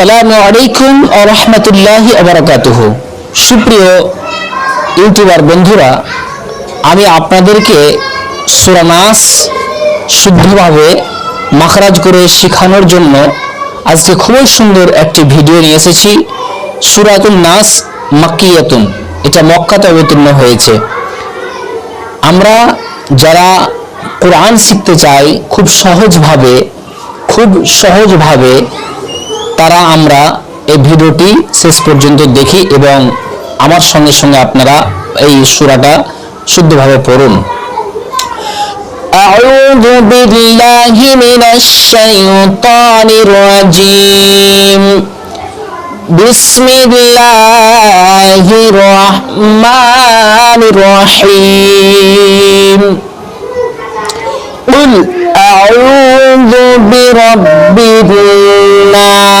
সালামু আলাইকুম রহমতুল্লাহি আবরাকাতুহ সুপ্রিয় ইউটিউবার বন্ধুরা, আমি আপনাদেরকে সুরানাস শুদ্ধভাবে মাখরাজ করে শেখানোর জন্য আজকে খুবই সুন্দর একটি ভিডিও নিয়ে এসেছি। সুরাতুন নাস মাক্কিয়াতুন, এটা মক্কাতে অবতীর্ণ হয়েছে। আমরা যারা কোরআন শিখতে চাই, খুব সহজভাবে খুব সহজভাবে তারা আমরা এই ভিডিওটি শেষ পর্যন্ত দেখি এবং আমার সঙ্গে সঙ্গে আপনারা এই সুরাটা শুদ্ধভাবে পড়ুন أعوذ بالله من الشيطان الرجيم بسم الله الرحمن الرحيم قل أعوذ برب الناس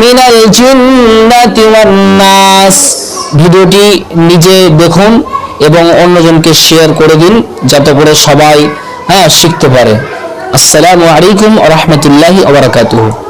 মিনাল জিন্নাতি ওয়ান ভিডিওটি নিজে দেখুন এবং অন্যজনকে শেয়ার করে দিন যাতে করে সবাই হ্যাঁ শিখতে পারে। আসসালামু আলাইকুম ওয়া রাহমাতুল্লাহি ওয়া বারাকাতুহু।